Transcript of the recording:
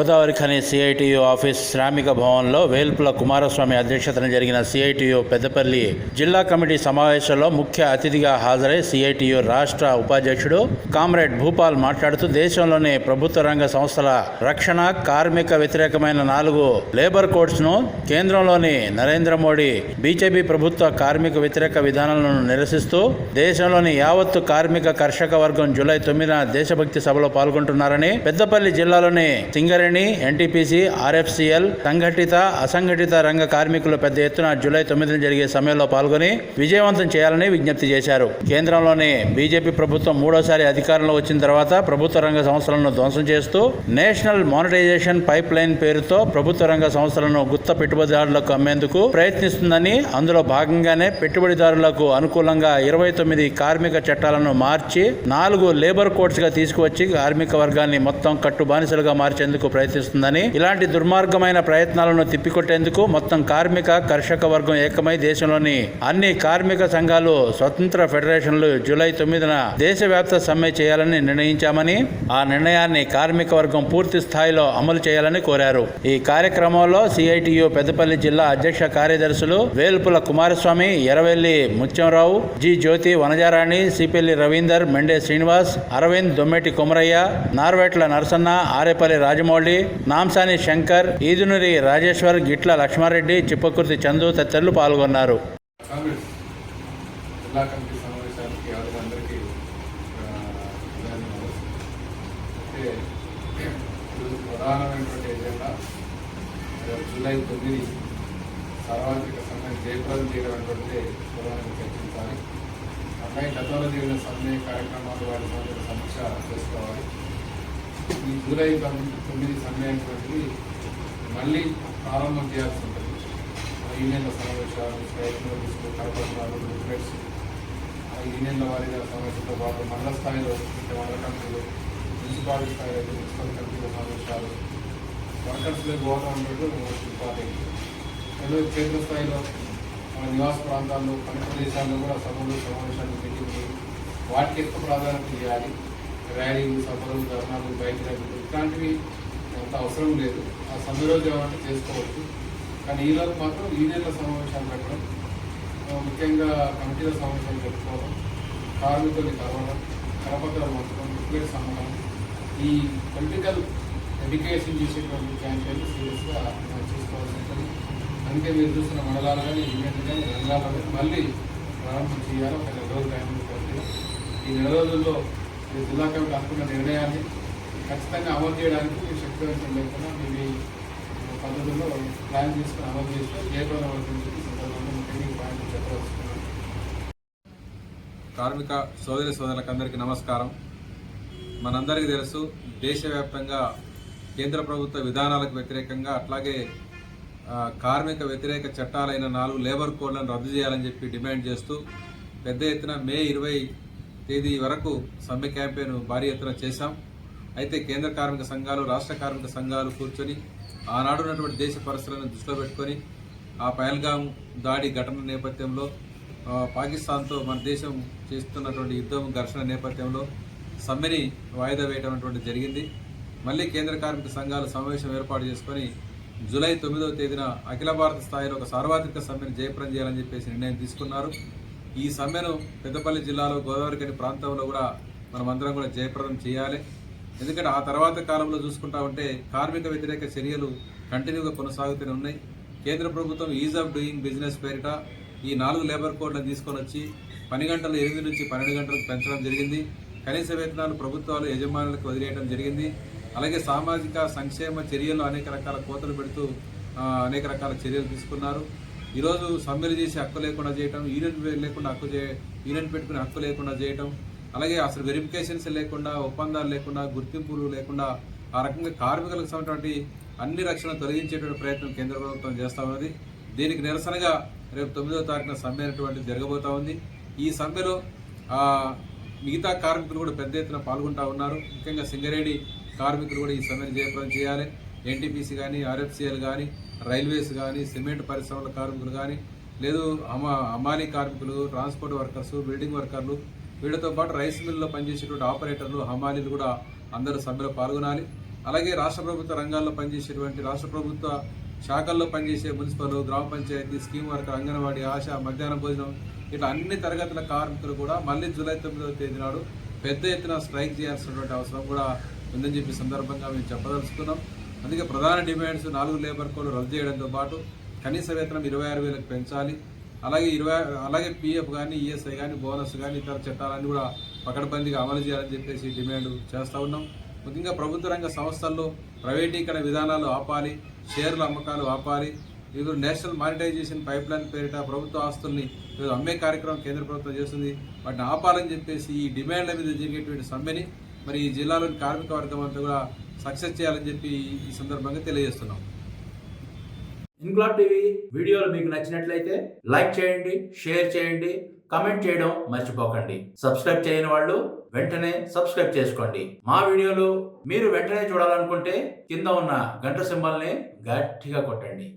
Godavari Khani CITU office శ్రామిక భవన్లో వేల్పుల కుమారస్వామి అధ్యక్షతన జరిగిన సిఐటియు పెద్దపల్లి జిల్లా కమిటీ సమావేశంలో ముఖ్య అతిథిగా హాజరై సిఐటియు రాష్ట్ర ఉపాధ్యక్షుడు కామ్రేడ్ భూపాల్ మాట్లాడుతూ దేశంలోని ప్రభుత్వ రంగ సంస్థల రక్షణ కార్మిక వ్యతిరేకమైన నాలుగు లేబర్ కోడ్స్ను కేంద్రంలోని నరేంద్ర మోడీ బీజేపీ ప్రభుత్వ కార్మిక వ్యతిరేక విధానాలను నిరసిస్తూ దేశంలోని యావత్తు కార్మిక కర్షక వర్గం జూలై తొమ్మిదిన దేశభక్తి సభలో పాల్గొంటున్నారని పెద్దపల్లి జిల్లాలోని సింగరేణి ఎన్టీపీసీ ఆర్ఎఫ్సిఎల్ సంఘటిత అసంఘటిత రంగ కార్మికులు పెద్ద ఎత్తున జూలై తొమ్మిదిన జరిగే సమ్మెలో పాల్గొని విజయవంతం చేయాలని విజ్ఞప్తి చేశారు. కేంద్రంలోని బీజేపీ ప్రభుత్వం మూడోసారి అధికారంలో వచ్చిన తర్వాత ప్రభుత్వ రంగ సంస్థలను ధ్వంసం చేస్తూ నేషనల్ మానిటైజేషన్ పైప్ లైన్ పేరుతో ప్రభుత్వ రంగ సంస్థలను గుత్త పెట్టుబడిదారులకు అమ్మేందుకు ప్రయత్నిస్తుందని అందులో భాగంగానే పెట్టుబడిదారులకు అనుకూలంగా ఇరవై తొమ్మిది కార్మిక చట్టాలను మార్చి నాలుగు లేబర్ కోడ్స్గా తీసుకువచ్చి కార్మిక వర్గాన్ని మొత్తం కట్టు బానిసలుగా మార్చేందుకు ప్రయత్నిస్తుందని ఇలాంటి దుర్మార్గమైన ప్రయత్నాలను తిప్పికొట్టేందుకు మొత్తం కార్మిక కర్షక వర్గం ఏకమై దేశంలోని అన్ని కార్మిక సంఘాలు స్వతంత్ర ఫెడరేషన్లు జూలై తొమ్మిదిన దేశవ్యాప్త సమ్మె చేయాలని నిర్ణయించామని ఆ నిర్ణయాన్ని కార్మిక వర్గం పూర్తి స్థాయిలో అమలు చేయాలని కోరారు. ఈ కార్యక్రమంలో సిఐటియు పెద్దపల్లి జిల్లా అధ్యక్ష కార్యదర్శులు వేల్పుల కుమారస్వామి ఎరవెల్లి ముత్యంరావు జి జ్యోతి వనజారాణి సిపెల్లి రవీందర్ మెండే శ్రీనివాస్ అరవింద్ దొమ్మెటి కొమరయ్య నార్వేట్ల నరసన్న ఆరేపల్లి రాజమౌళి నాంసాని శంకర్ ఈదునూరి రాజేశ్వర్ గిట్ల లక్ష్మారెడ్డి చిప్పకుర్తి చందు తదితరులు పాల్గొన్నారు. జూలై తొమ్మిది సార్వత్రిక సమ్మె జయప్రదం చేయడం చర్చించాలి అట్లాగే గతంలో జరిగిన సమ్మె కార్యక్రమాలు వాటి సమీక్ష చేసుకోవాలి. ఈ జూలై తొమ్మిది తొమ్మిది సమ్మె మళ్ళీ ప్రారంభం చేయాల్సి ఉంటుంది యూనియన్ల సమావేశాలు స్ట్రైక్ నోటీసులు కరపత్రాలు బుక్లెట్స్ యూనియన్ల వారీగా సమావేశంతో పాటు మండల స్థాయిలో మండల కమిటీలు మున్సిపాలిటీ స్థాయిలో మున్సిపల్ కమిటీల సమావేశాలు వర్కర్స్లో పోవడం అనేది మోస్ట్ ఇంపార్టెంట్ అదే క్షేత్ర స్థాయిలో మన నివాస ప్రాంతాల్లో పని ప్రదేశాల్లో కూడా సభలు సమావేశాలు మీటింగ్లు వాటికి ఎక్కువ ప్రాధాన్యత ఇవ్వాలి ర్యాలీలు సభలు ధర్నాలు బైక్ ర్యాలీలు ఇట్లాంటివి అంత అవసరం లేదు. ఆ సమ్మె రోజు ఏమంటే చేసుకోవచ్చు. కానీ ఈలోపు మాత్రం యూనియన్ల సమావేశాలు పెట్టడం ముఖ్యంగా కమిటీల సమావేశాలు పెట్టుకోవడం కార్మికుల్ని కలవడం కరపత్రాలు మొత్తడం ముఖ్య అమ్మడం ఈ పొలిటికల్ ఎడ్యుకేషన్ చేసేటువంటి క్యాంపెయిన్ సీరియస్గా చూసుకోవాల్సి ఉంటుంది అందుకే మీరు చూస్తున్న మండలాలు కానీ యూనియన్లు కానీ రంగాలు కానీ మళ్ళీ ప్రారంభం చేయాలి. ఒక నెల రోజులు టైం ఈ నెల రోజుల్లో మీ జిల్లా కమిటీ అనుకున్న నిర్ణయాన్ని ఖచ్చితంగా అమలు చేయడానికి మీరు శక్తివంతం లేకుండా మీ పద్ధతుల్లో ప్లాన్ చేసుకుని అమలు చేస్తే ఏ రోజు అవుతుంది సందర్భంగా ముఖ్యంగా పాయింట్ కార్మిక సోదరి సోదరులకు అందరికీ నమస్కారం. మనందరికీ తెలుసు దేశవ్యాప్తంగా కేంద్ర ప్రభుత్వ విధానాలకు వ్యతిరేకంగా అట్లాగే కార్మిక వ్యతిరేక చట్టాలైన నాలుగు లేబర్ కోడ్లను రద్దు చేయాలని చెప్పి డిమాండ్ చేస్తూ పెద్ద ఎత్తున మే ఇరవై తేదీ వరకు సమ్మె క్యాంపెయిన్ భారీ ఎత్తున చేశాం. అయితే కేంద్ర కార్మిక సంఘాలు రాష్ట్ర కార్మిక సంఘాలు కూర్చొని ఆనాడు ఉన్నటువంటి దేశ పరిస్థితులను దృష్టిలో పెట్టుకొని ఆ పహల్గాం దాడి ఘటన నేపథ్యంలో పాకిస్తాన్తో మన దేశం చేస్తున్నటువంటి యుద్ధం ఘర్షణ నేపథ్యంలో సమ్మెని వాయిదా వేయడం అటువంటి జరిగింది. మళ్ళీ కేంద్ర కార్మిక సంఘాలు సమావేశం ఏర్పాటు చేసుకొని జూలై తొమ్మిదవ తేదీన అఖిల భారత స్థాయిలో ఒక సార్వత్రిక సమ్మెను జయప్రం చేయాలని చెప్పేసి నిర్ణయం తీసుకున్నారు. ఈ సమ్మెను పెద్దపల్లి జిల్లాలో గోదావరికని ప్రాంతంలో కూడా మనమందరం కూడా జయప్రదం చేయాలి. ఎందుకంటే ఆ తర్వాత కాలంలో చూసుకుంటా ఉంటే కార్మిక వ్యతిరేక చర్యలు కంటిన్యూగా కొనసాగుతూనే ఉన్నాయి. కేంద్ర ప్రభుత్వం ఈజ్ ఆఫ్ డూయింగ్ బిజినెస్ పేరిట ఈ నాలుగు లేబర్ కోడ్లను తీసుకొని వచ్చి పని గంటలు ఎనిమిది నుంచి పన్నెండు గంటలకు పెంచడం జరిగింది. కనీస వేతనాలు ప్రభుత్వాలు యజమానులకు వదిలేయడం జరిగింది. అలాగే సామాజిక సంక్షేమ చర్యలు అనేక రకాల కోతలు పెడుతూ అనేక రకాల చర్యలు తీసుకున్నారు. ఈరోజు సమ్మెలు చేసి హక్కు లేకుండా చేయటం యూనియన్ లేకుండా హక్కు చే యూనియన్ పెట్టుకునే హక్కు లేకుండా చేయటం అలాగే అసలు వెరిఫికేషన్స్ లేకుండా ఒప్పందాలు లేకుండా గుర్తింపులు లేకుండా ఆ రకంగా కార్మికులకు సంబంధించినటువంటి అన్ని రక్షణ తొలగించేటువంటి ప్రయత్నం కేంద్ర ప్రభుత్వం చేస్తూ ఉన్నది. దీనికి నిరసనగా రేపు తొమ్మిదవ తారీఖున సమ్మె అనేటువంటి జరగబోతా ఉంది. ఈ సమ్మెలో మిగతా కార్మికులు కూడా పెద్ద ఎత్తున పాల్గొంటూ ఉన్నారు. ముఖ్యంగా సింగరేణి కార్మికులు కూడా ఈ సమ్మెను జయప్రదం చేయాలి. ఎన్టీపీసీ కానీ ఆర్ఎఫ్సిఎల్ కానీ రైల్వేస్ కానీ సిమెంట్ పరిశ్రమల కార్మికులు కానీ లేదు అమా అమానీ కార్మికులు ట్రాన్స్పోర్ట్ వర్కర్స్ బిల్డింగ్ వర్కర్లు వీళ్ళతో పాటు రైస్ మిల్లులో పనిచేసేటువంటి ఆపరేటర్లు హమాలీలు కూడా అందరూ సభ్యులు పాల్గొనాలి. అలాగే రాష్ట్ర ప్రభుత్వ రంగాల్లో పనిచేసేటువంటి రాష్ట్ర ప్రభుత్వ శాఖల్లో పనిచేసే మున్సిపల్ గ్రామ panchayat scheme worker anganwadi ASHA మధ్యాహ్న భోజనం ఇట్లా అన్ని తరగతుల కార్మికులు కూడా మళ్ళీ జూలై తొమ్మిదవ తేదీ నాడు పెద్ద ఎత్తున స్ట్రైక్ చేయాల్సినటువంటి అవసరం కూడా ఉందని చెప్పి సందర్భంగా మేము చెప్పదలుచుకున్నాం. అందుకే ప్రధాన డిమాండ్స్ నాలుగు లేబర్ కోడ్లు రద్దు చేయడంతో పాటు కనీస వేతనం ఇరవై ఆరు వేలకు పెంచాలి. అలాగే ఇరవై అలాగే పిఎఫ్ కానీ ఈఎస్ఐ కానీ బోనస్ కానీ ఇతర చట్టాలన్నీ కూడా పకడ్బందీగా అమలు చేయాలని చెప్పేసి డిమాండ్ చేస్తూ ఉన్నాం. ముఖ్యంగా ప్రభుత్వ రంగ సంస్థల్లో ప్రైవేటీకరణ విధానాలు ఆపాలి షేర్ల అమ్మకాలు ఆపాలి. ఈరోజు నేషనల్ మానిటైజేషన్ పైప్ లైన్ పేరిట ప్రభుత్వ ఆస్తుల్ని ఈరోజు అమ్మే కార్యక్రమం కేంద్ర ప్రభుత్వం చేస్తుంది. వాటిని ఆపాలని చెప్పేసి ఈ డిమాండ్ల మీద జరిగేటువంటి సమ్మెని మరి ఈ జిల్లాలోని కార్మిక వర్గం అంతా కూడా సక్సెస్ చేయాలని చెప్పి ఈ సందర్భంగా తెలియజేస్తున్నాం. ఇన్క్లాబ్ టీవీ వీడియోలు మీకు నచ్చినట్లయితే లైక్ చేయండి షేర్ చేయండి కమెంట్ చేయడం మర్చిపోకండి. సబ్స్క్రైబ్ చేయని వాళ్ళు వెంటనే సబ్స్క్రైబ్ చేసుకోండి. మా వీడియోలు మీరు వెంటనే చూడాలనుకుంటే కింద ఉన్న గంట సింబల్ని గట్టిగా కొట్టండి.